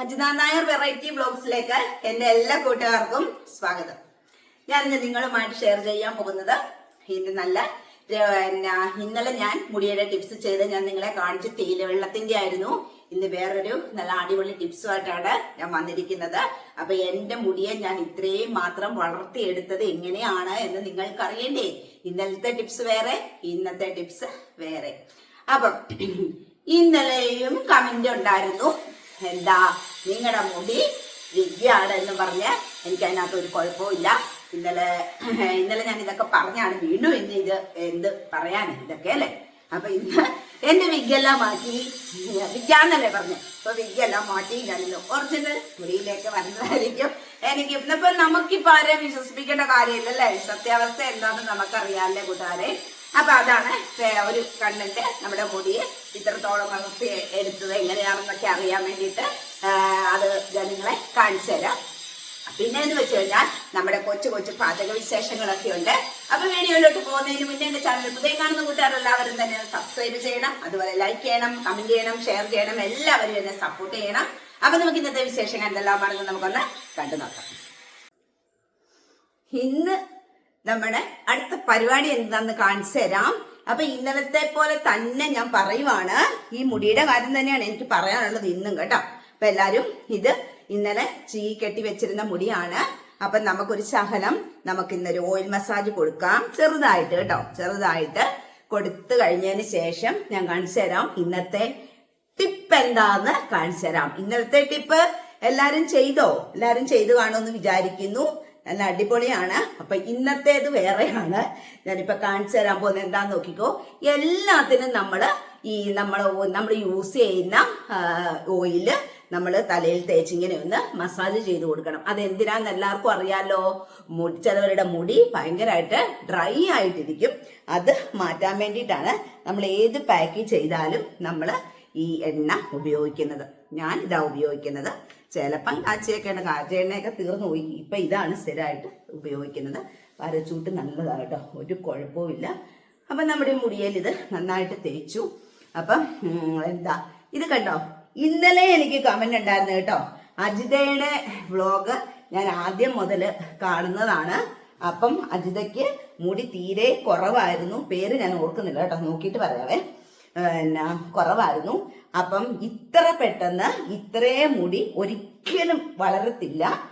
Ajitha Nair variety ബ്ലോഗ്സിലേക്ക് എന്റെ എല്ലാ കൂട്ടുകാർക്കും സ്വാഗതം. ഞാൻ ഇന്ന് നിങ്ങളുമായിട്ട് ഷെയർ ചെയ്യാൻ പോകുന്നത് ഇന്ന് നല്ല ഇന്നലെ ഞാൻ മുടിയുടെ ടിപ്സ് ചെയ്ത് ഞാൻ നിങ്ങളെ കാണിച്ച് തേയില വെള്ളത്തിന്റെ ആയിരുന്നു. ഇന്ന് വേറൊരു നല്ല അടിപൊളി ടിപ്സുമായിട്ടാണ് ഞാൻ വന്നിരിക്കുന്നത്. അപ്പൊ എന്റെ മുടിയെ ഞാൻ ഇത്രയും മാത്രം വളർത്തിയെടുത്തത് എങ്ങനെയാണ് എന്ന് നിങ്ങൾക്ക് അറിയണ്ടേ ഇന്നലത്തെ ടിപ്സ് വേറെ ഇന്നത്തെ ടിപ്സ് വേറെ. അപ്പം ഇന്നലെയും കമന്റ് ഉണ്ടായിരുന്നു. എന്താ നിങ്ങളുടെ മുടി വിദ്യയാണ് എന്ന് പറഞ്ഞ് എനിക്ക് അതിനകത്ത് ഒരു കുഴപ്പമില്ല ഇന്നലെ ഇന്നലെ ഞാൻ ഇതൊക്കെ പറഞ്ഞാണ് വീണ്ടും ഇന്ന് ഇത് എന്ത് പറയാൻ ഇതൊക്കെ അല്ലേ? അപ്പൊ ഇന്ന് എന്റെ വിഗ്ഗെല്ലാം മാറ്റി വിഗ്ഗാന്നല്ലേ പറഞ്ഞു. അപ്പൊ വിഗ്ഗെല്ലാം മാറ്റി ഞാനിന്ന് ഒറിജിനൽ മുടിയിലേക്ക് വരുന്നതായിരിക്കും. എനിക്ക് ഇന്നിപ്പോ നമുക്കിപ്പോ ആരെ വിശ്വസിപ്പിക്കേണ്ട കാര്യമില്ലല്ലേ? സത്യാവസ്ഥ എന്താണെന്ന് നമുക്കറിയാമല്ലേ കൂട്ടുകാരെ? അപ്പൊ അതാണ് ഒരു കണ്ണിന്റെ നമ്മുടെ മുടിയെ ഇത്രത്തോളം വളർത്തി എടുത്തത് എങ്ങനെയാണെന്നൊക്കെ അറിയാൻ വേണ്ടിയിട്ട് അത് ഞാൻ നിങ്ങളെ കാണിച്ചു തരാം. പിന്നെ എന്ന് വെച്ച് കഴിഞ്ഞാൽ നമ്മുടെ കൊച്ചു കൊച്ചു പാചക വിശേഷങ്ങളൊക്കെ ഉണ്ട്. അപ്പൊ വീഡിയോയിലോട്ട് പോകുന്നതിന് മുന്നേ എന്റെ ചാനൽ പുതിയ കാണുന്ന കൂട്ടുകാരെല്ലാവരും തന്നെ സബ്സ്ക്രൈബ് ചെയ്യണം. അതുപോലെ ലൈക്ക് ചെയ്യണം കമന്റ് ചെയ്യണം ഷെയർ ചെയ്യണം. എല്ലാവരും എന്നെ സപ്പോർട്ട് ചെയ്യണം. അപ്പൊ നമുക്ക് ഇന്നത്തെ വിശേഷങ്ങൾ എന്തെല്ലാം എന്തെല്ലാമാണെന്ന് നമുക്കൊന്ന് കണ്ടു നോക്കാം. ഇന്ന് നമ്മുടെ അടുത്ത പരിപാടി എന്താന്ന് കാണിച്ചു തരാം. അപ്പൊ ഇന്നലത്തെ പോലെ തന്നെ ഞാൻ പറയുവാണ്. ഈ മുടിയുടെ കാര്യം തന്നെയാണ് എനിക്ക് പറയാനുള്ളത് ഇന്നും കേട്ടോ. അപ്പൊ എല്ലാരും ഇത് ഇന്നലെ ചീ കെട്ടി വെച്ചിരുന്ന മുടിയാണ്. അപ്പൊ നമുക്കൊരു ശകലം നമുക്ക് ഇന്നൊരു ഓയിൽ മസാജ് കൊടുക്കാം. ചെറുതായിട്ട് കേട്ടോ ചെറുതായിട്ട് കൊടുത്തു കഴിഞ്ഞതിന് ശേഷം ഞാൻ കാണിച്ചു തരാം ഇന്നത്തെ ടിപ്പ് എന്താന്ന് കാണിച്ചു തരാം. ഇന്നലത്തെ ടിപ്പ് എല്ലാരും ചെയ്തോ? എല്ലാരും ചെയ്തു കാണുമെന്ന് വിചാരിക്കുന്നു. നല്ല അടിപൊളിയാണ്. അപ്പൊ ഇന്നത്തേത് വേറെയാണ്. ഞാനിപ്പോ കാണിച്ചു തരാൻ പോകുന്നത് എന്താന്ന് നോക്കിക്കോ. എല്ലാത്തിനും നമ്മൾ ഈ നമ്മൾ നമ്മൾ യൂസ് ചെയ്യുന്ന ഓയിൽ നമ്മൾ തലയിൽ തേച്ചിങ്ങനെ ഒന്ന് മസാജ് ചെയ്ത് കൊടുക്കണം. അത് എന്തിനാന്ന് എല്ലാവർക്കും അറിയാലോ? ചിലവരുടെ മുടി ഭയങ്കരമായിട്ട് ഡ്രൈ ആയിട്ടിരിക്കും. അത് മാറ്റാൻ വേണ്ടിയിട്ടാണ് നമ്മൾ ഏത് പാക്ക് ചെയ്താലും നമ്മൾ ഈ എണ്ണ ഉപയോഗിക്കുന്നത്. ഞാൻ ഇതാ ഉപയോഗിക്കുന്നത്. ചിലപ്പം കാച്ചിയൊക്കെയാണ് കാച്ച എണ്ണയൊക്കെ തീർന്നു പോയി. ഇപ്പൊ ഇതാണ് സ്ഥിരമായിട്ട് ഉപയോഗിക്കുന്നത്. വരച്ചൂട്ട് നല്ലതാണ് കേട്ടോ ഒരു കുഴപ്പവും അപ്പം നമ്മുടെ മുടിയിൽ ഇത് നന്നായിട്ട് തേച്ചു. അപ്പം എന്താ? ഇത് കണ്ടോ? ഇന്നലെ എനിക്ക് കമന്റ് ഉണ്ടായിരുന്നു കേട്ടോ. അജിതയുടെ വ്ളോഗ് ഞാൻ ആദ്യം മുതൽ കാണുന്നതാണ്. അപ്പം അജിതയ്ക്ക് മുടി തീരെ കുറവായിരുന്നു. പേര് ഞാൻ ഓർക്കുന്നില്ല കേട്ടോ. നോക്കിയിട്ട് പറയാവേ. പിന്നെ കുറവായിരുന്നു. അപ്പം ഇത്ര പെട്ടെന്ന് ഇത്രയും മുടി ഒരിക്കലും വളരത്തില്ല.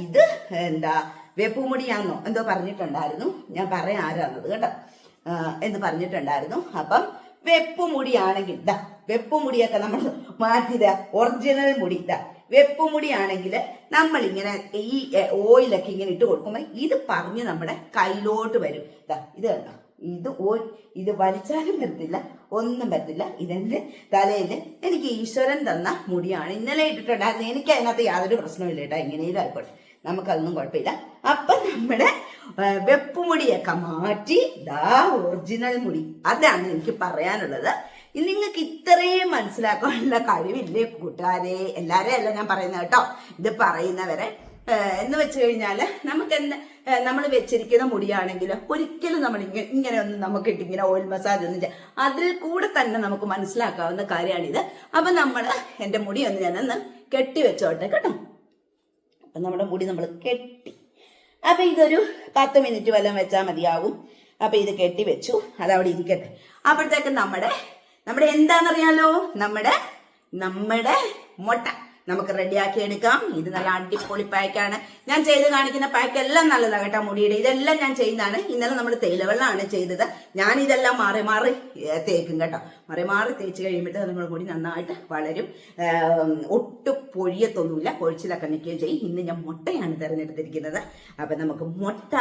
ഇത് എന്താ വെപ്പുമുടിയാണെന്നോ എന്തോ പറഞ്ഞിട്ടുണ്ടായിരുന്നു. ഞാൻ പറയാൻ ആരാന്നത് കേട്ടോ. എന്ന് പറഞ്ഞിട്ടുണ്ടായിരുന്നു. അപ്പം വെപ്പുമുടിയാണെങ്കിൽ ദാ വെപ്പുമുടിയൊക്കെ നമ്മൾ മാറ്റിയത് ഒറിജിനൽ മുടി വെപ്പുമുടിയാണെങ്കിൽ നമ്മൾ ഇങ്ങനെ ഈ ഓയിലൊക്കെ ഇങ്ങനെ ഇട്ട് കൊടുക്കുമ്പോൾ ഇത് പറഞ്ഞ് നമ്മുടെ കയ്യിലോട്ട് വരും. ഇതാ ഇത് കണ്ടോ? ഇത് ഓ ഇത് വലിച്ചാലും വരത്തില്ല ഒന്നും വരത്തില്ല. ഇതെന്റെ തലയിൽ എനിക്ക് ഈശ്വരൻ തന്ന മുടിയാണ്. ഇന്നലെ ഇട്ടിട്ടുണ്ടായിരുന്നു. എനിക്ക് അതിനകത്ത് യാതൊരു പ്രശ്നമില്ല കേട്ടോ. എങ്ങനെയും ആയിക്കോട്ടെ. നമുക്കതൊന്നും കുഴപ്പമില്ല. അപ്പം നമ്മുടെ വെപ്പ് വെപ്പുമുടിയൊക്കെ മാറ്റി ദാ ഒറിജിനൽ മുടി. അതാണ് എനിക്ക് പറയാനുള്ളത്. ഇനി നിങ്ങൾക്ക് ഇത്രയും മനസ്സിലാക്കാനുള്ള കഴിവില്ലേ കൂട്ടുകാരെ? എല്ലാരെയും അല്ല ഞാൻ പറയുന്നത് കേട്ടോ. ഇത് പറയുന്നവരെ എന്ന് വെച്ച് കഴിഞ്ഞാൽ നമുക്ക് എന്ത് നമ്മൾ വെച്ചിരിക്കുന്ന മുടിയാണെങ്കിൽ ഒരിക്കലും നമ്മൾ ഇങ്ങനെ ഇങ്ങനെ ഒന്നും നമുക്ക് ഇട്ട് ഇങ്ങനെ ഓയിൽ മസാജ് ഒന്നും അതിൽ കൂടെ തന്നെ നമുക്ക് മനസ്സിലാക്കാവുന്ന കാര്യമാണിത് അപ്പൊ നമ്മൾ എന്റെ മുടി ഒന്ന് ഞാനൊന്ന് കെട്ടി വെച്ചോട്ടെ കേട്ടോ. അപ്പൊ നമ്മുടെ മുടി നമ്മൾ കെട്ടി. അപ്പൊ ഇതൊരു പത്ത് മിനിറ്റ് വല്ലതും വെച്ചാൽ മതിയാവും അപ്പൊ ഇത് കെട്ടി വെച്ചു. അതവിടെ ഇരിക്കട്ടെ. അപ്പോഴത്തേക്ക് നമ്മുടെ നമ്മുടെ എന്താണെന്നറിയാലോ നമ്മുടെ നമ്മുടെ മുട്ട. നമുക്ക് റെഡിയാക്കി എടുക്കാം. ഇത് നല്ല അടിപൊളി പാക്കാണ് ഞാൻ ചെയ്ത് കാണിക്കുന്ന പാക്ക് എല്ലാം നല്ലതാണ് കേട്ടോ മുടിയുടെ. ഇതെല്ലാം ഞാൻ ചെയ്യുന്നതാണ്. ഇന്നലെ നമ്മൾ തേയിലവെള്ളമാണ് ചെയ്തത്. ഞാൻ ഇതെല്ലാം മാറി മാറി തേക്കും കേട്ടോ. മാറി മാറി തേച്ച് കഴിയുമ്പോൾ നമ്മുടെ മുടി നന്നായിട്ട് വളരും. ഒട്ടും പൊഴിയത്തൊന്നുമില്ല. പൊഴിച്ചിലൊക്കെ നിൽക്കുകയും ചെയ്യും. ഇന്ന് ഞാൻ മുട്ടയാണ് തിരഞ്ഞെടുത്തിരിക്കുന്നത്. അപ്പം നമുക്ക് മുട്ട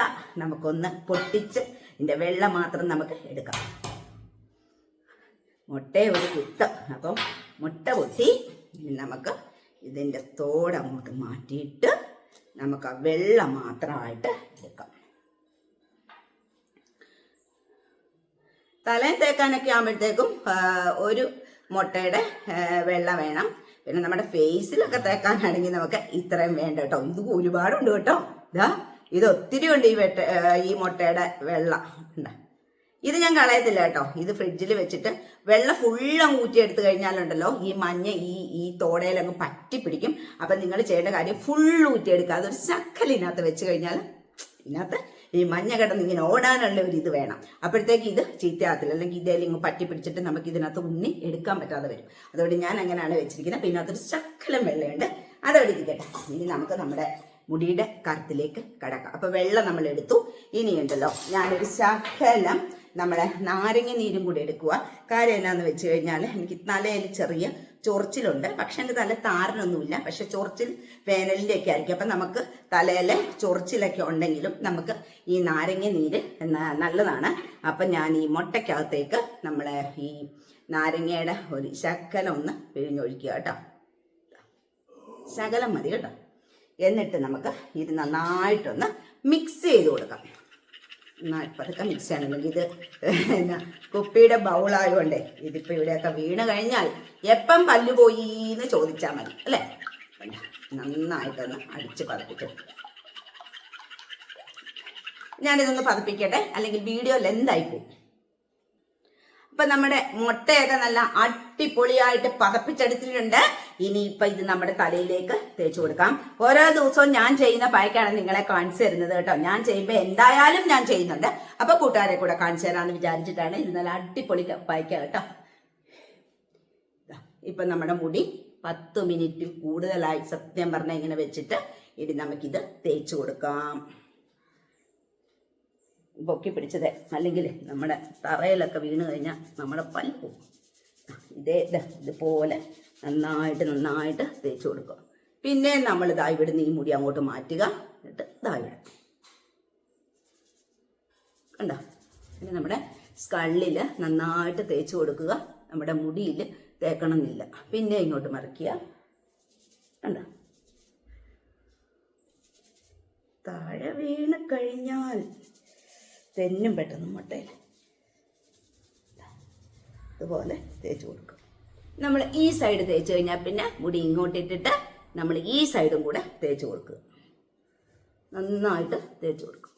നമുക്കൊന്ന് പൊട്ടിച്ച് ഇതിന്റെ വെള്ളം മാത്രം നമുക്ക് എടുക്കാം. മുട്ട ഒരു കുത്തം അപ്പം മുട്ട ഇനി നമുക്ക് ഇതിന്റെ തോട് അങ്ങോട്ട് മാറ്റിയിട്ട് നമുക്ക് ആ വെള്ളം മാത്രമായിട്ട് എടുക്കാം. തലയിൽ തേക്കാനൊക്കെ ആകുമ്പോഴത്തേക്കും ഒരു മുട്ടയുടെ വെള്ള വേണം. പിന്നെ നമ്മുടെ ഫേസിലൊക്കെ തേക്കാനാണെങ്കിൽ നമുക്ക് ഇത്രയും വേണ്ട കേട്ടോ. ഇത് ഒരുപാടുണ്ട് കേട്ടോ. ഇതാ ഇത് ഒത്തിരി ഉണ്ട് ഈ വെട്ട ഈ മുട്ടയുടെ വെള്ളം. ഉണ്ടാ ഇത് ഞാൻ കളയത്തില്ല കേട്ടോ. ഇത് ഫ്രിഡ്ജിൽ വെച്ചിട്ട് വെള്ളം ഫുള്ളും എടുത്തു കഴിഞ്ഞാലുണ്ടല്ലോ ഈ മഞ്ഞ ഈ ഈ തോടയിലങ്ങ് പറ്റി പിടിക്കും. അപ്പം നിങ്ങൾ ചെയ്യേണ്ട കാര്യം ഫുൾ ഊറ്റിയെടുക്കുക. അതൊരു ശക്കലിനകത്ത് വെച്ച് കഴിഞ്ഞാൽ ഇതിനകത്ത് ഈ മഞ്ഞ കിടന്ന് ഇങ്ങനെ ഓടാനുള്ള ഒരു ഇത് വേണം. അപ്പോഴത്തേക്ക് ഇത് ചീത്തയാകത്തില്ല. അല്ലെങ്കിൽ ഇതേലും ഇങ്ങ് പറ്റി പിടിച്ചിട്ട് നമുക്ക് ഇതിനകത്ത് ഉണ്ണി എടുക്കാൻ പറ്റാതെ വരും. അതുകൊണ്ട് ഞാൻ അങ്ങനെയാണ് വെച്ചിരിക്കുന്നത്. പിന്നെ അതൊരു ശക്കലം വെള്ളമുണ്ട് അതവിടെ ഇരിക്കട്ടെ ഇനി നമുക്ക് നമ്മുടെ മുടിയുടെ കറുത്തിലേക്ക് കടക്കാം. അപ്പൊ വെള്ളം നമ്മൾ എടുത്തു. ഇനിയുണ്ടല്ലോ ഞാനൊരു ശകലം നമ്മുടെ നാരങ്ങ നീരും കൂടി എടുക്കുക കാര്യം എന്നാന്ന് വെച്ച് കഴിഞ്ഞാൽ എനിക്ക് തലയിൽ ചെറിയ ചൊറിച്ചിലുണ്ട്. പക്ഷെ എന്റെ തല താരനൊന്നുമില്ല. പക്ഷെ ചൊറിച്ചിൽ വേനലിന്റെ ഒക്കെ ആയിരിക്കും അപ്പം നമുക്ക് തലയിലെ ചൊറിച്ചിലൊക്കെ ഉണ്ടെങ്കിലും നമുക്ക് ഈ നാരങ്ങ നീര് നല്ലതാണ്. അപ്പം ഞാൻ ഈ മുട്ടയ്ക്കകത്തേക്ക് നമ്മളെ ഈ നാരങ്ങയുടെ ഒരു ശക്കലം ഒന്ന് പിഴിഞ്ഞൊഴിക്കുക കേട്ടോ. ശകലം മതി കേട്ടോ. എന്നിട്ട് നമുക്ക് ഇത് നന്നായിട്ടൊന്ന് മിക്സ് ചെയ്ത് കൊടുക്കാം. പതുക്കെ മിക്സ് ചെയ്യണം ഇത് എന്നാ കുപ്പിയുടെ ബൗളായതുകൊണ്ടേ ഇതിപ്പോൾ ഇവിടെയൊക്കെ വീണ് കഴിഞ്ഞാൽ എപ്പം പല്ല് പോയി എന്ന് ചോദിച്ചാൽ മതി അല്ലേ? നന്നായിട്ടൊന്ന് അടിച്ച് പതപ്പിച്ചു ഞാനിതൊന്ന് പതപ്പിക്കട്ടെ അല്ലെങ്കിൽ വീഡിയോ ലെന്തായി പോകും ഇപ്പൊ നമ്മുടെ മുട്ടയൊക്കെ നല്ല അടിപൊളിയായിട്ട് പതപ്പിച്ചെടുത്തിട്ടുണ്ട്. ഇനിയിപ്പൊ ഇത് നമ്മുടെ തലയിലേക്ക് തേച്ചു കൊടുക്കാം. ഓരോ ദിവസവും ഞാൻ ചെയ്യുന്ന പായ്ക്കാണ് നിങ്ങളെ കാണിച്ചു തരുന്നത് കേട്ടോ. ഞാൻ ചെയ്യുമ്പോൾ എന്തായാലും ഞാൻ ചെയ്യുന്നുണ്ട്. അപ്പോൾ കൂട്ടുകാരെ കൂടെ കാണിച്ചു തരാമെന്ന് വിചാരിച്ചിട്ടാണ് ഇത് നല്ല അടിപൊളി പായ്ക്ക കേട്ടോ. ഇപ്പൊ നമ്മുടെ മുടി പത്ത് മിനിറ്റ് കൂടുതലായി സത്യം പറഞ്ഞ ഇങ്ങനെ വെച്ചിട്ട് ഇനി നമുക്കിത് തേച്ചു കൊടുക്കാം. പൊക്കി പിടിച്ചത്. അല്ലെങ്കിൽ നമ്മുടെ തറയിലൊക്കെ വീണ് കഴിഞ്ഞാൽ നമ്മുടെ പല്ല് പോകും. ഇതേ ഇതുപോലെ നന്നായിട്ട് നന്നായിട്ട് തേച്ച് കൊടുക്കുക. പിന്നെ നമ്മൾ ഇതാ ഇവിടുന്ന് ഈ മുടി അങ്ങോട്ട് മാറ്റുക. എന്നിട്ട് ഇതാ ഇവിടെ. കണ്ടോ? പിന്നെ നമ്മുടെ സ്കള്ളിൽ നന്നായിട്ട് തേച്ച് കൊടുക്കുക. നമ്മുടെ മുടിയിൽ തേക്കണമെന്നില്ല. പിന്നെ ഇങ്ങോട്ട് മറിക്കുക. കണ്ടോ? താഴെ വീണ് കഴിഞ്ഞാൽ തെന്നും പെട്ടെന്ന് മുട്ടയിൽ അതുപോലെ തേച്ച് കൊടുക്കും നമ്മൾ ഈ സൈഡ് തേച്ച് കഴിഞ്ഞാൽ പിന്നെ മുടി ഇങ്ങോട്ട് ഇട്ടിട്ട് നമ്മൾ ഈ സൈഡും കൂടെ തേച്ച് കൊടുക്കുക. നന്നായിട്ട് തേച്ച് കൊടുക്കും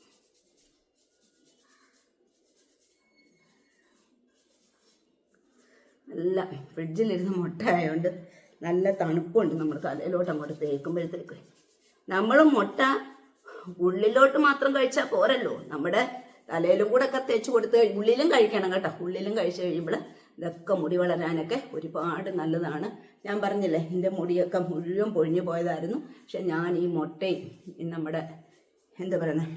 നല്ല ഫ്രിഡ്ജിലിരുന്ന് മുട്ട ആയതുകൊണ്ട് നല്ല തണുപ്പുണ്ട് നമ്മൾ തലയിലോട്ട് അങ്ങോട്ട് തേക്കുമ്പോഴത്തേക്ക്. നമ്മൾ മുട്ട ഉള്ളിലോട്ട് മാത്രം കഴിച്ചാൽ പോരല്ലോ. നമ്മുടെ തലയിലും കൂടെ ഒക്കെ തേച്ച് കൊടുത്ത് ഉള്ളിലും കഴിക്കണം കേട്ടോ. ഉള്ളിലും കഴിച്ചു കഴിയുമ്പോൾ ഇതൊക്കെ മുടി വളരാനൊക്കെ ഒരുപാട് നല്ലതാണ്. ഞാൻ പറഞ്ഞില്ലേ എന്റെ മുടിയൊക്കെ മുഴുവൻ പൊഴിഞ്ഞു പോയതായിരുന്നു. പക്ഷെ ഞാൻ ഈ മുട്ടയും നമ്മുടെ എന്താ പറയുന്നത്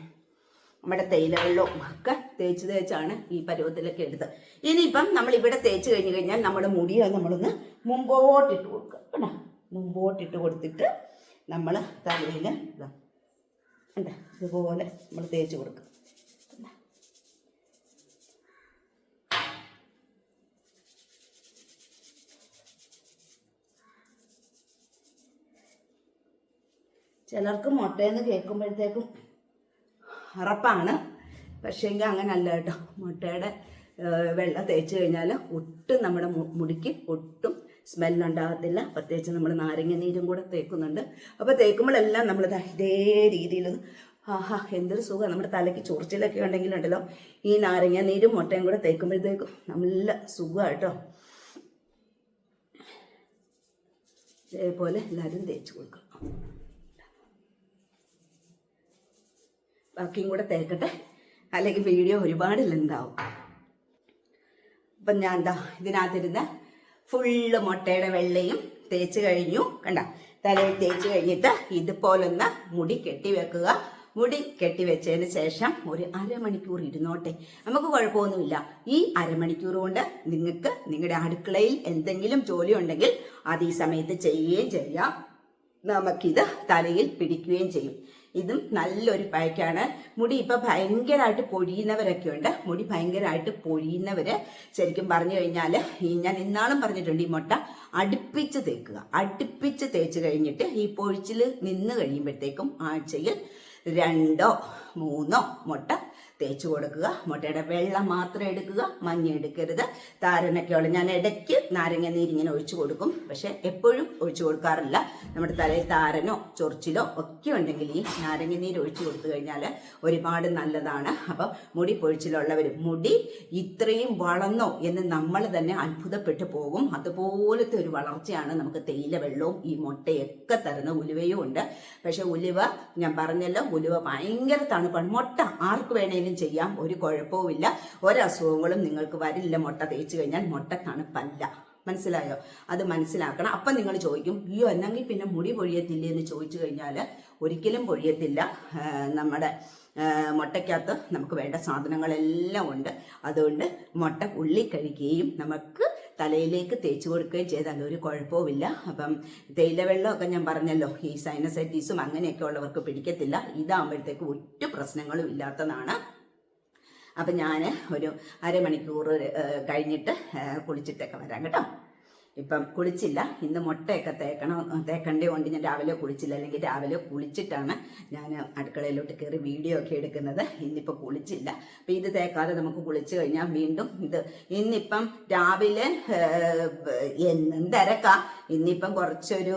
നമ്മുടെ തേയിലകളിലും ഒക്കെ തേച്ച് തേച്ചാണ് ഈ പരുവത്തിലൊക്കെ എടുത്തത്. ഇനിയിപ്പം നമ്മൾ ഇവിടെ തേച്ച് കഴിഞ്ഞ് കഴിഞ്ഞാൽ നമ്മുടെ മുടിയെ നമ്മളൊന്ന് മുമ്പോട്ടിട്ട് കൊടുക്കുക. കേട്ടോ മുമ്പോട്ടിട്ട് കൊടുത്തിട്ട് നമ്മൾ തലയിൽ ഇതാ ഇതുപോലെ നമ്മൾ തേച്ച് കൊടുക്കുക കണ്ടോ? ചിലർക്ക് മുട്ടയെന്ന് കേൾക്കുമ്പോഴത്തേക്കും ഉറപ്പാണ് പക്ഷേങ്കിൽ അങ്ങനല്ല കേട്ടോ. മുട്ടയുടെ വെള്ളം തേച്ച് കഴിഞ്ഞാൽ ഒട്ടും നമ്മുടെ മുടിക്ക് ഒട്ടും സ്മെല്ലുണ്ടാകത്തില്ല. പ്രത്യേകിച്ച് നമ്മൾ നാരങ്ങ നീരും കൂടെ തേക്കുന്നുണ്ട്. അപ്പോൾ തേക്കുമ്പോഴെല്ലാം നമ്മൾ ഇതേ രീതിയിൽ ആഹാ എന്തൊരു സുഖം. നമ്മുടെ തലയ്ക്ക് ചൊറിച്ചിലൊക്കെ ഉണ്ടെങ്കിലുണ്ടല്ലോ. ഈ നാരങ്ങ നീരും മുട്ടയും കൂടെ തേക്കുമ്പോഴത്തേക്കും നല്ല സുഖമായിട്ടോ ഇതേപോലെ എല്ലാവരും തേച്ച് കൊടുക്കണം. ബാക്കിയും കൂടെ തേക്കട്ടെ. അല്ലെങ്കിൽ വീഡിയോ ഒരുപാട് ലെന്താവും അപ്പം ഞാൻ എന്താ ഇതിനകത്തിരുന്ന് ഫുള്ള് മുട്ടയുടെ വെള്ളയും തേച്ച് കഴിഞ്ഞു. കണ്ട തലയിൽ തേച്ച് കഴിഞ്ഞിട്ട് ഇതുപോലൊന്ന് മുടി കെട്ടി വെക്കുക. മുടി കെട്ടി വെച്ചതിന് ശേഷം ഒരു അരമണിക്കൂർ ഇരുന്നോട്ടെ. നമുക്ക് കുഴപ്പമൊന്നുമില്ല. ഈ അരമണിക്കൂർ കൊണ്ട് നിങ്ങൾക്ക് നിങ്ങളുടെ അടുക്കളയിൽ എന്തെങ്കിലും ജോലി ഉണ്ടെങ്കിൽ അത് ഈ സമയത്ത് ചെയ്യുകയും ചെയ്യാം. നമുക്കിത് തലയിൽ പിടിക്കുകയും ചെയ്യും. ഇതും നല്ലൊരു പായ്ക്കാണ്. മുടി ഇപ്പൊ ഭയങ്കരമായിട്ട് പൊഴിയുന്നവരൊക്കെ ഉണ്ട് മുടി ഭയങ്കരമായിട്ട് പൊഴിയുന്നവര് ശരിക്കും പറഞ്ഞു കഴിഞ്ഞാൽ ഈ ഞാൻ ഇന്നാളും പറഞ്ഞിട്ടുണ്ട് ഈ മുട്ട അടുപ്പിച്ച് തേക്കുക. അടുപ്പിച്ച് തേച്ച് കഴിഞ്ഞിട്ട് ഈ പൊഴിച്ചിൽ നിന്ന് കഴിയുമ്പോഴത്തേക്കും ആഴ്ചയിൽ രണ്ടോ മൂന്നോ മുട്ട തേച്ച് കൊടുക്കുക. മുട്ടയുടെ വെള്ളം മാത്രം എടുക്കുക. മഞ്ഞ എടുക്കരുത്. താരനൊക്കെ ഉള്ള. ഞാൻ ഇടയ്ക്ക് നാരങ്ങ നീരിങ്ങനെ ഒഴിച്ചു കൊടുക്കും. പക്ഷെ എപ്പോഴും ഒഴിച്ചു കൊടുക്കാറില്ല. നമ്മുടെ തലയിൽ താരനോ ചൊറിച്ചിലോ ഒക്കെ ഉണ്ടെങ്കിൽ ഈ നാരങ്ങ നീര് ഒഴിച്ചു കൊടുത്തു കഴിഞ്ഞാൽ ഒരുപാട് നല്ലതാണ്. അപ്പം മുടി പൊഴിച്ചിലുള്ളവർ മുടി ഇത്രയും വളർന്നോ എന്ന് നമ്മൾ തന്നെ അത്ഭുതപ്പെട്ടു പോകും. അതുപോലത്തെ ഒരു വളർച്ചയാണ് നമുക്ക് തേയില വെള്ളവും ഈ മുട്ടയൊക്കെ തരുന്ന ഉലുവയും ഉണ്ട്. പക്ഷെ ഉലുവ ഞാൻ പറഞ്ഞല്ലോ ഉലുവ ഭയങ്കര തണുപ്പാണ്. മുട്ട ആർക്ക് വേണേലും ചെയ്യാം ഒരു കുഴപ്പവുമില്ല. ഒരസുഖങ്ങളും നിങ്ങൾക്ക് വരില്ല. മുട്ട തേച്ച് കഴിഞ്ഞാൽ മുട്ട തണുപ്പല്ല. മനസ്സിലായോ? അത് മനസ്സിലാക്കണം. അപ്പം നിങ്ങൾ ചോദിക്കും അയ്യോ എന്നെങ്കിൽ പിന്നെ മുടി പൊഴിയത്തില്ലേ? എന്ന് ചോദിച്ചു കഴിഞ്ഞാൽ ഒരിക്കലും പൊഴിയത്തില്ല. നമ്മുടെ മുട്ടയ്ക്കകത്ത് നമുക്ക് വേണ്ട സാധനങ്ങളെല്ലാം ഉണ്ട്. അതുകൊണ്ട് മുട്ട ഉള്ളി കഴിക്കുകയും നമുക്ക് തലയിലേക്ക് തേച്ച് കൊടുക്കുകയും ചെയ്താൽ ഒരു കുഴപ്പവുമില്ല. അപ്പം തേയില വെള്ളമൊക്കെ ഞാൻ പറഞ്ഞല്ലോ ഈ സൈനസൈറ്റീസും അങ്ങനെയൊക്കെ ഉള്ളവർക്ക് പിടിക്കത്തില്ല. ഇതാകുമ്പോഴത്തേക്ക് ഒറ്റ പ്രശ്നങ്ങളും ഇല്ലാത്തതാണ്. അപ്പം ഞാൻ ഒരു അരമണിക്കൂർ കഴിഞ്ഞിട്ട് കുളിച്ചിട്ടൊക്കെ വരാം കേട്ടോ. ഇപ്പം കുളിച്ചില്ല. ഇന്ന് മുട്ടയൊക്കെ തേക്കണം തേക്കണ്ടേ കൊണ്ട് ഞാൻ രാവിലെ കുളിച്ചില്ല. അല്ലെങ്കിൽ രാവിലെ കുളിച്ചിട്ടാണ് ഞാൻ അടുക്കളയിലോട്ട് കയറി വീഡിയോ ഒക്കെ എടുക്കുന്നത്. ഇന്നിപ്പോൾ കുളിച്ചില്ല. അപ്പം ഇത് തേക്കാതെ നമുക്ക് കുളിച്ച് കഴിഞ്ഞാൽ വീണ്ടും ഇത് ഇന്നിപ്പം രാവിലെ എന്നും ഇന്നിപ്പം കുറച്ചൊരു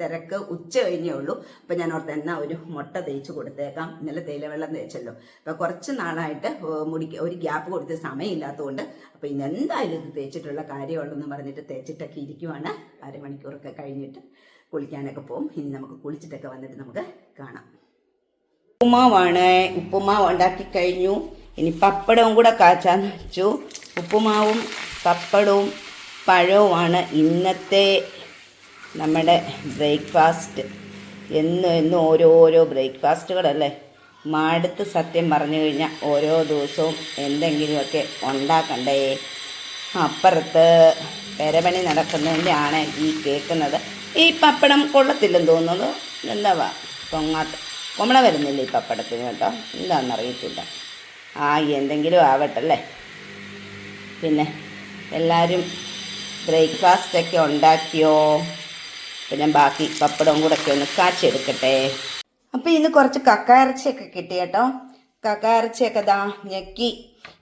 തിരക്ക് ഉച്ച കഴിഞ്ഞേ ഉള്ളൂ. അപ്പം ഞാൻ ഓർത്ത് എന്നാ ഒരു മുട്ട തേച്ച് കൊടുത്തേക്കാം. ഇന്നലെ തേയിലവെള്ളം തേച്ചല്ലോ. അപ്പം കുറച്ച് നാളായിട്ട് മുടിക്ക് ഒരു ഗ്യാപ്പ് കൊടുത്ത് സമയമില്ലാത്തതുകൊണ്ട് അപ്പം ഇന്ന് എന്തായാലും ഇത് തേച്ചിട്ടുള്ള കാര്യമുള്ളൂ എന്ന് പറഞ്ഞിട്ട് തേച്ചിട്ടൊക്കെ ഇരിക്കുവാണ്. അരമണിക്കൂറൊക്കെ കഴിഞ്ഞിട്ട് കുളിക്കാനൊക്കെ പോകും ഇനി നമുക്ക് കുളിച്ചിട്ടൊക്കെ വന്നിട്ട് നമുക്ക് കാണാം. ഉപ്പുമാവാണ്. ഉപ്പുമാവ് ഉണ്ടാക്കി കഴിഞ്ഞു. ഇനി പപ്പടവും കൂടെ കാച്ചാന്ന് വെച്ചു. ഉപ്പുമാവും പപ്പടവും പഴവുമാണ് ഇന്നത്തെ നമ്മുടെ ബ്രേക്ക്ഫാസ്റ്റ്. എന്നും എന്നും ഓരോരോ ബ്രേക്ക്ഫാസ്റ്റുകളല്ലേ? മടുത്ത് സത്യം പറഞ്ഞു കഴിഞ്ഞാൽ ഓരോ ദിവസവും എന്തെങ്കിലുമൊക്കെ ഉണ്ടാക്കണ്ടേ? അപ്പുറത്ത് പെരപണി നടക്കുന്നതിന്റെ ആണ് ഈ കേൾക്കുന്നത്. ഈ പപ്പടം കൊള്ളത്തില്ലെന്ന് തോന്നുന്നു എന്താ പൊങ്ങാത്ത കൊമള വരുന്നില്ല ഈ പപ്പടത്തിന് കേട്ടോ? എന്താണെന്നറിയത്തില്ല ആ എന്തെങ്കിലും ആവട്ടല്ലേ? പിന്നെ എല്ലാവരും ബ്രേക്ക്ഫാസ്റ്റൊക്കെ ഉണ്ടാക്കിയോ? പിന്നെ ബാക്കി പപ്പടവും കൂടെ ഒക്കെ ഒന്ന് കാച്ചെടുക്കട്ടെ അപ്പോൾ ഇന്ന് കുറച്ച് കക്കയിറച്ചിയൊക്കെ കിട്ടി കേട്ടോ. കക്കയിറച്ചിയൊക്കെ ദാ ഞെക്കി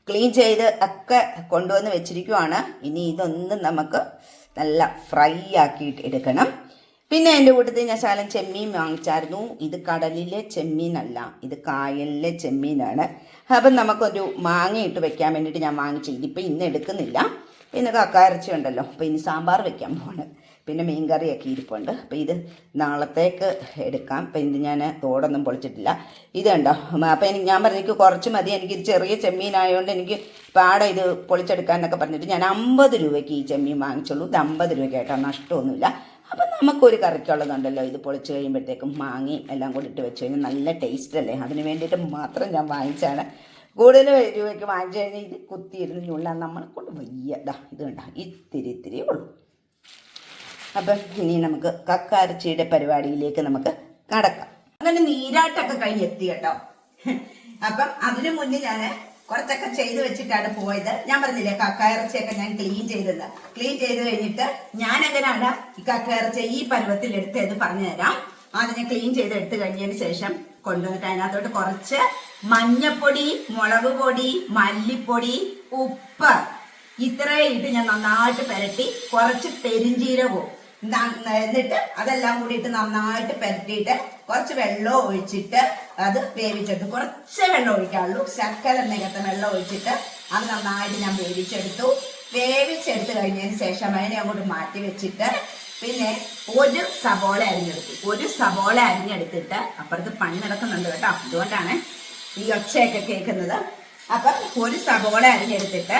ക്ലീൻ ചെയ്ത് ഒക്കെ കൊണ്ടുവന്ന് വെച്ചിരിക്കുവാണ്. ഇനി ഇതൊന്നും നമുക്ക് നല്ല ഫ്രൈ ആക്കിയിട്ട് എടുക്കണം. പിന്നെ എന്റെ കൂട്ടത്തിൽ ഞാൻ ശകലം ചെമ്മീൻ വാങ്ങിച്ചായിരുന്നു. ഇത് കടലിലെ ചെമ്മീനല്ല ഇത് കായലിലെ ചെമ്മീനാണ്. അപ്പം നമുക്കൊരു മാങ്ങ ഇട്ട് വെക്കാൻ വേണ്ടിയിട്ട് ഞാൻ വാങ്ങിച്ചു. ഇതിപ്പോൾ ഇന്ന് എടുക്കുന്നില്ല. ഇന്ന് ഇറച്ചി ഉണ്ടല്ലോ അപ്പോൾ ഇനി സാമ്പാർ വെക്കാൻ പോവാണ്. പിന്നെ മീൻ കറിയൊക്കെ ഇരിപ്പുണ്ട്. അപ്പോൾ ഇത് നാളത്തേക്ക് എടുക്കാം. അപ്പം ഇത് ഞാൻ തോടൊന്നും പൊളിച്ചിട്ടില്ല. ഇത് കണ്ടോ? അപ്പോൾ എനിക്ക് ഞാൻ പറഞ്ഞു എനിക്ക് കുറച്ച് മതി. എനിക്ക് ചെറിയ ചെമ്മീനായതുകൊണ്ട് എനിക്ക് പാടെ ഇത് പൊളിച്ചെടുക്കാനൊക്കെ പറഞ്ഞിട്ട് ഞാൻ അമ്പത് രൂപയ്ക്ക് ഈ ചെമ്മീൻ വാങ്ങിച്ചുള്ളൂ ഇത് അമ്പത് രൂപയ്ക്കായിട്ടോ. നഷ്ടമൊന്നുമില്ല. അപ്പം നമുക്കൊരു കറിക്കുള്ളതുണ്ടല്ലോ. ഇത് പൊളിച്ച് കഴിയുമ്പോഴത്തേക്കും മാങ്ങി എല്ലാം കൂടി ഇട്ട് വെച്ച് കഴിഞ്ഞാൽ നല്ല ടേസ്റ്റ് അല്ലേ? അതിന് വേണ്ടിയിട്ട് മാത്രം ഞാൻ വാങ്ങിച്ചാണ് കൂടുതൽ രൂപയ്ക്ക് വാങ്ങിച്ചു കഴിഞ്ഞാൽ ഇത് കുത്തിയിരുന്ന് ഞുള്ളാൻ നമ്മളെ കൊണ്ട് വയ്യ ദാ ഇത് കണ്ട. ഇത്തിരി ഇത്തിരി ഉള്ളൂ. അപ്പം ഇനി നമുക്ക് കക്കാരച്ചിയുടെ പരിപാടിയിലേക്ക് നമുക്ക് കടക്കാം. അങ്ങനെ നീരാട്ടൊക്കെ കഴിഞ്ഞ് എത്തി കേട്ടോ. അപ്പം അതിനു മുന്നേ ഞാൻ കുറച്ചൊക്കെ ചെയ്ത് വെച്ചിട്ടാണ് പോയത്. ഞാൻ പറഞ്ഞില്ലേ കക്കയിറച്ചിയൊക്കെ ഞാൻ ക്ലീൻ ചെയ്തത്. ക്ലീൻ ചെയ്ത് കഴിഞ്ഞിട്ട് ഞാൻ എങ്ങനെയാണ് ഈ കക്കയിറച്ചി ഈ പരുവത്തിൽ എടുത്തത് പറഞ്ഞു തരാം ആദ്യം ഞാൻ ക്ലീൻ ചെയ്ത് എടുത്തു കഴിഞ്ഞതിന് ശേഷം കൊണ്ടുവന്നിട്ട് അതിനകത്തോട്ട് കുറച്ച് മഞ്ഞപ്പൊടി മുളക് പൊടി മല്ലിപ്പൊടി ഉപ്പ്. ഇത്രയും ഇട്ട് ഞാൻ നന്നായിട്ട് പുരട്ടി കുറച്ച് പെരിഞ്ചീരകവും. എന്നിട്ട് അതെല്ലാം കൂടിയിട്ട് നന്നായിട്ട് പുരട്ടിയിട്ട് കുറച്ച് വെള്ളം ഒഴിച്ചിട്ട് അത് വേവിച്ചെടുത്തു. കുറച്ച് വെള്ളം ഒഴിക്കാറുള്ളൂ ശർക്കര നികത്ത വെള്ളം ഒഴിച്ചിട്ട് അത് നന്നായിട്ട് ഞാൻ വേവിച്ചെടുത്തു. വേവിച്ചെടുത്ത് കഴിഞ്ഞതിന് ശേഷം അതിനെ അങ്ങോട്ട് മാറ്റി വെച്ചിട്ട് പിന്നെ ഒരു സബോള അരിഞ്ഞെടുത്തു. ഒരു സബോള അരിഞ്ഞെടുത്തിട്ട് അപ്പുറത്ത് പണി നടക്കുന്നുണ്ട് കേട്ടോ. അതുകൊണ്ടാണ് ഈ ഒച്ചയൊക്കെ കേൾക്കുന്നത്. അപ്പം ഒരു സബോള അരിഞ്ഞെടുത്തിട്ട്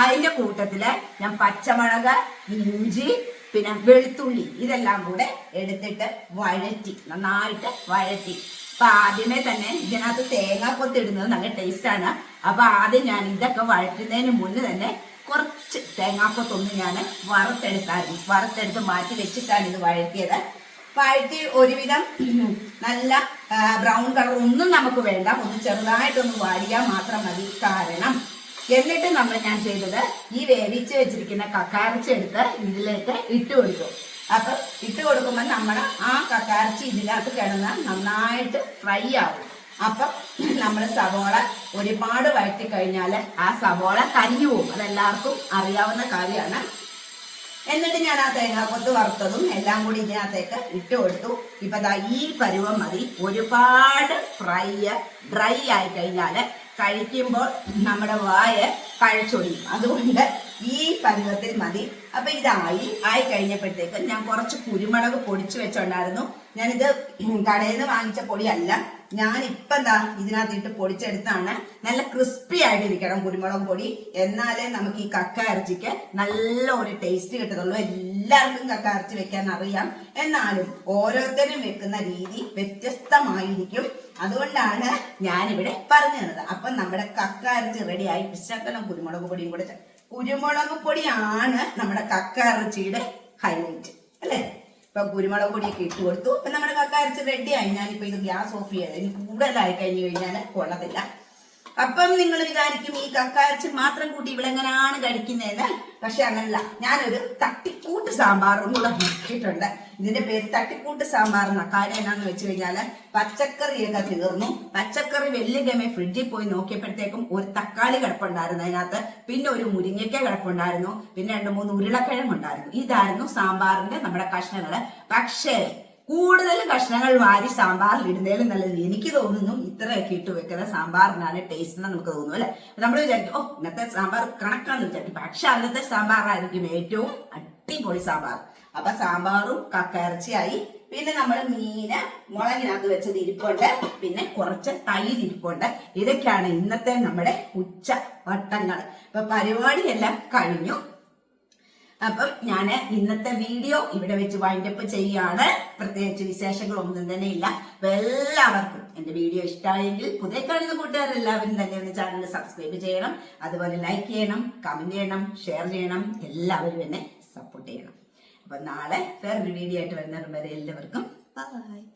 അതിന്റെ കൂട്ടത്തിൽ ഞാൻ പച്ചമുളക് ഇഞ്ചി പിന്നെ വെളുത്തുള്ളി ഇതെല്ലാം കൂടെ എടുത്തിട്ട് വഴറ്റി നന്നായിട്ട് വഴറ്റി. അപ്പൊ ആദ്യമേ തന്നെ ഇതിനകത്ത് തേങ്ങാക്കൊത്ത് ഇടുന്നത് നല്ല ടേസ്റ്റ് ആണ്. അപ്പൊ ആദ്യം ഞാൻ ഇതൊക്കെ വഴറ്റുന്നതിന് മുന്നേ തന്നെ കുറച്ച് തേങ്ങാക്കൊത്തൊന്ന് ഞാൻ വറുത്തെടുത്തായിരുന്നു. വറുത്തെടുത്ത് മാറ്റി വെച്ചിട്ടാണ് ഇത് വഴറ്റിയത്. വഴറ്റി ഒരുവിധം നല്ല ബ്രൗൺ കളർ ഒന്നും നമുക്ക് വേണ്ട. ഒന്ന് ചെറുതായിട്ടൊന്ന് വാടിയാൽ മാത്രം മതി. കാരണം എന്നിട്ട് നമ്മൾ ഞാൻ ചെയ്തത് ഈ വേവിച്ച് വെച്ചിരിക്കുന്ന കക്കാരച്ചെടുത്ത് ഇതിലേക്ക് ഇട്ട് കൊടുക്കും. അപ്പൊ ഇട്ട് കൊടുക്കുമ്പോൾ നമ്മൾ ആ കക്കാരച്ചി ഇതിനകത്ത് കിടന്ന് നന്നായിട്ട് ഫ്രൈ ആവും. അപ്പം നമ്മൾ സവോള ഒരുപാട് വഴറ്റി കഴിഞ്ഞാൽ ആ സവോള കരിഞ്ഞു പോകും. അതെല്ലാവർക്കും അറിയാവുന്ന കാര്യമാണ്. എന്നിട്ട് ഞാൻ ആ തേങ്ങാക്കൊത്ത് വറുത്തതും എല്ലാം കൂടി ഇതിനകത്തേക്ക് ഇട്ട് കൊടുത്തു. ഇപ്പൊ ദാ ഈ പരുവം മതി. ഒരുപാട് ഫ്രൈ ഡ്രൈ ആയി കഴിഞ്ഞാൽ കഴിക്കുമ്പോൾ നമ്മുടെ വായ കഴിച്ചൊടിയും അതുകൊണ്ട് ഈ പരുവത്തിൽ മതി. അപ്പൊ ഇതായി. ആയി കഴിഞ്ഞപ്പോഴത്തേക്ക് ഞാൻ കുറച്ച് കുരുമുളക് പൊടിച്ചു വെച്ചോണ്ടായിരുന്നു. ഞാനിത് കടയിൽ നിന്ന് വാങ്ങിച്ച പൊടിയല്ല. ഞാൻ ഇപ്പൊ എന്താ ഇതിനകത്തിട്ട് പൊടിച്ചെടുത്താണ്. നല്ല ക്രിസ്പി ആയിട്ടിരിക്കണം കുരുമുളക് പൊടി. എന്നാലേ നമുക്ക് ഈ കക്ക ഇറച്ചിക്ക് നല്ല ഒരു ടേസ്റ്റ് കിട്ടത്തുള്ളൂ. എല്ലാവർക്കും കക്ക ഇറച്ചി വെക്കാൻ അറിയാം. എന്നാലും ഓരോരുത്തരും വെക്കുന്ന രീതി വ്യത്യസ്തമായിരിക്കും. അതുകൊണ്ടാണ് ഞാനിവിടെ പറഞ്ഞു തന്നത് അപ്പൊ നമ്മുടെ കക്ക ഇറച്ചി റെഡിയായി പിശക്കലം കുരുമുളക് പൊടിയും കൂടെ കുരുമുളക് പൊടിയാണ് നമ്മുടെ കക്ക ഇറച്ചിയുടെ ഹൈലൈറ്റ് അല്ലേ? ഇപ്പൊ കുരുമുളക് പൊടിയൊക്കെ ഇട്ട് കൊടുത്തു. ഇപ്പൊ നമ്മുടെ കക്ക അരച്ച് റെഡിയായി ഞാനിപ്പോ ഇത് ഗ്യാസ് ഓഫ് ചെയ്യാൻ ഇനി കൂടുതലായി കഴിഞ്ഞു കഴിഞ്ഞാൽ കൊള്ളത്തില്ല. അപ്പം നിങ്ങൾ വിചാരിക്കും ഈ കക്കാരച്ചി മാത്രം കൂട്ടി ഇവിടെ എങ്ങനെയാണ് കഴിക്കുന്നതെന്ന്. പക്ഷെ അങ്ങനല്ല. ഞാനൊരു തട്ടിക്കൂട്ട് സാമ്പാറും കൂടെ നോക്കിയിട്ടുണ്ട്. ഇതിന്റെ പേര് തട്ടിക്കൂട്ട് സാമ്പാർ എന്ന. കാര്യം എന്നാന്ന് വെച്ച് കഴിഞ്ഞാൽ പച്ചക്കറിയൊക്കെ തീർന്നു. പച്ചക്കറി വലിയ ഗമ ഫ്രിഡ്ജിൽ പോയി നോക്കിയപ്പോഴത്തേക്കും ഒരു തക്കാളി കിടപ്പുണ്ടായിരുന്നു അതിനകത്ത്. പിന്നെ ഒരു മുരിങ്ങയ്ക്ക കിടപ്പുണ്ടായിരുന്നു. പിന്നെ രണ്ട് മൂന്ന് ഉരുളക്കിഴങ്ങുണ്ടായിരുന്നു ഇതായിരുന്നു സാമ്പാറിന്റെ നമ്മുടെ കഷ്ണങ്ങൾ. പക്ഷേ കൂടുതൽ കഷ്ണങ്ങൾ വാരി സാമ്പാറിൽ ഇടുന്നതിലും നല്ലത് എനിക്ക് തോന്നുന്നു ഇത്രയൊക്കെ ഇട്ട് വെക്കുന്ന സാമ്പാറിനാണ് ടേസ്റ്റ് എന്ന് നമുക്ക് തോന്നുന്നു അല്ലെ? നമ്മൾ വിചാരിക്കും ഓ ഇന്നത്തെ സാമ്പാർ കണക്കാന്ന് വിചാരിക്കും. പക്ഷെ അന്നത്തെ സാമ്പാറായിരിക്കും ഏറ്റവും അടിപൊളി സാമ്പാർ. അപ്പൊ സാമ്പാറും കക്കയിറച്ചിയായി പിന്നെ നമ്മൾ മീന് മുളകിനകത്ത് വെച്ചത് ഇരിപ്പുണ്ട്. പിന്നെ കുറച്ച് തൈര് ഇരിപ്പുണ്ട്. ഇതൊക്കെയാണ് ഇന്നത്തെ നമ്മുടെ ഉച്ച വട്ടങ്ങൾ. അപ്പൊ പരിപാടിയെല്ലാം കഴിഞ്ഞു. അപ്പം ഞാൻ ഇന്നത്തെ വീഡിയോ ഇവിടെ വെച്ച് വൈൻഡപ്പ് ചെയ്യുകയാണ്. പ്രത്യേകിച്ച് വിശേഷങ്ങളൊന്നും തന്നെ ഇല്ല എല്ലാവർക്കും എന്റെ വീഡിയോ ഇഷ്ടമായെങ്കിൽ പുതിയ കാണുന്ന കൂട്ടുകാരെല്ലാവരും തന്നെ ഒന്ന് ചാനൽ സബ്സ്ക്രൈബ് ചെയ്യണം. അതുപോലെ ലൈക്ക് ചെയ്യണം കമന്റ് ചെയ്യണം ഷെയർ ചെയ്യണം. എല്ലാവരും എന്നെ സപ്പോർട്ട് ചെയ്യണം. അപ്പൊ നാളെ വേറൊരു വീഡിയോ ആയിട്ട് വരുന്നവരും വരെ എല്ലാവർക്കും ബൈ